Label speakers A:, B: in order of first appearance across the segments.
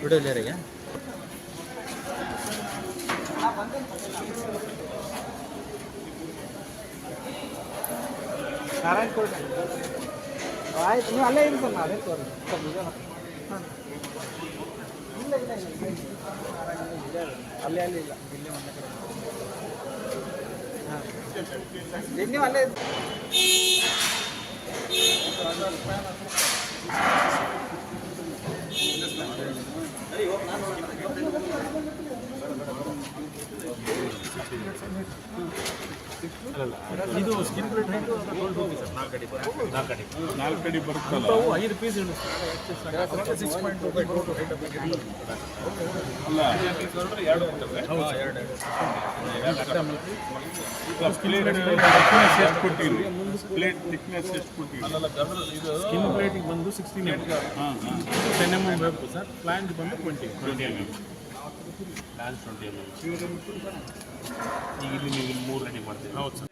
A: ಬಿಡೋಲ್ಲೇರಿಗೆ
B: Narayana court ಆಯ್ತು, ನೀವು ಅಲ್ಲೇ ಇರಿ ಸರ್ ಅದೇ ತೋರಿ ಸರ್ ನಿಜ ಹಾಂ ಇಲ್ಲ ಇಲ್ಲ ಅಲ್ಲೇ, ಅಲ್ಲಿ ಇಲ್ಲ. ಇಲ್ಲೇ ಒಂದೇ ಕಡೆ. ಹಾಂ. ನೀವು ಅಲ್ಲೇ
A: ಇದು ಸ್ಕಿನ್ ಪ್ಲೇಟ್ ಸರ್ ನಾಲ್ಕು ಅಡಿ ಬರುತ್ತೆ ನಾಲ್ಕು ಅಡಿ
C: ನಾಲ್ಕು ಅಡಿ ಬರುತ್ತಲ್ಲ
A: ಅವು ಐದು ಪೀಸ್ ಇರುತ್ತೆ six point two by two two height
C: ಅಲ್ಲ ಎರಡು
A: ಎರಡು
C: ಪ್ಲೇಟ್ ಕೊಟ್ಟಿರಿ ಪ್ಲೇಟ್ ಥಿಕ್ನೆಸ್ ಎಷ್ಟು ಕೊಟ್ಟಿರಿ
A: ಸ್ಕಿನ್ ಪ್ಲೇಟಿಗೆ ಬಂದು ಸಿಕ್ಸ್ಟೀನ್
C: ಹಾಂ ಹಾಂ
A: ಟೆನ್ ಎಂ ಎಂ ಬೇಕು ಸರ್ ಪ್ಲಾಂಟ್ ಬಂದು twenty
C: twenty M M
A: plant twenty M M ಈಗ ಇಲ್ಲಿ ನೀವು ಇಲ್ಲಿ ಮೂರು ರೆಡಿ ಮಾಡ್ತೀವಿ ಹೌದು ಸರ್.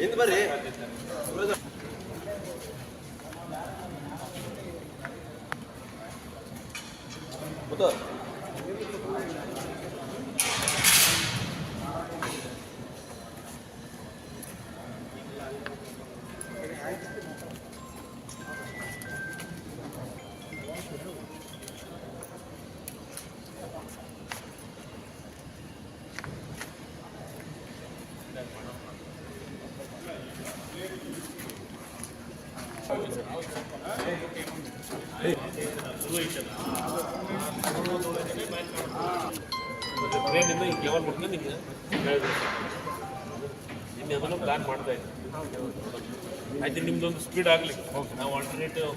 A: ಹಿಂದ್ ಬರ್ರಿ. ಗೊತ್ತ ಟ್ರೈನಿಂದ ಮುಟ್ಕೊಂಡು ನಿಮ್ಗೆ ನಿನ್ನೆ ಪ್ಲಾನ್ ಮಾಡ್ತಾ ಇದ್ದೀನಿ ಆಯ್ತು, ನಿಮ್ದೊಂದು ಸ್ಪೀಡ್ ಆಗಲಿ. ನಾವು ಆಲ್ಟರ್ನೇಟಿವ್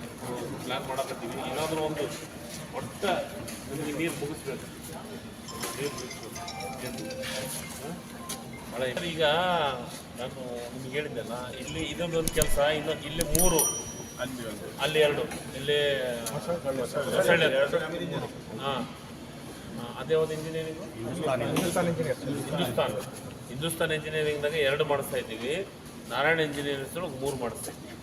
A: ಪ್ಲಾನ್ ಮಾಡಕತ್ತೀವಿ. ಏನಾದರೂ ಒಂದು ಒಟ್ಟ ನಿಮಗೆ ನೀರು ಮುಗಿಸ್ಬೇಕು. ನೀರು ಮುಗಿಸ್ಬೇಕು. ಈಗ ನಾನು ನಿಮ್ಗೆ ಹೇಳಿದ್ದೆಲ್ಲ, ಇಲ್ಲಿ ಇದೊಂದು ಒಂದು ಕೆಲಸ ಇನ್ನೊಂದು ಇಲ್ಲಿ ಮೂರು.
C: ಅಲ್ಲಿ
A: ಎರಡು. ಇಲ್ಲಿ ಹಾಂ ಅದೇ ಒಂದು ಇಂಜಿನಿಯರಿಂಗ್ ಹಿಂದೂಸ್ತಾನ್. ಹಿಂದೂಸ್ತಾನ್ ಇಂಜಿನಿಯರಿಂಗ್ದಾಗ ಎರಡು ಮಾಡಿಸ್ತಾ ಇದ್ದೀವಿ. ನಾರಾಯಣ ಇಂಜಿನಿಯರಿಂಗ್ ಮೂರು ಮಾಡಿಸ್ತಾ ಇದ್ದೀವಿ.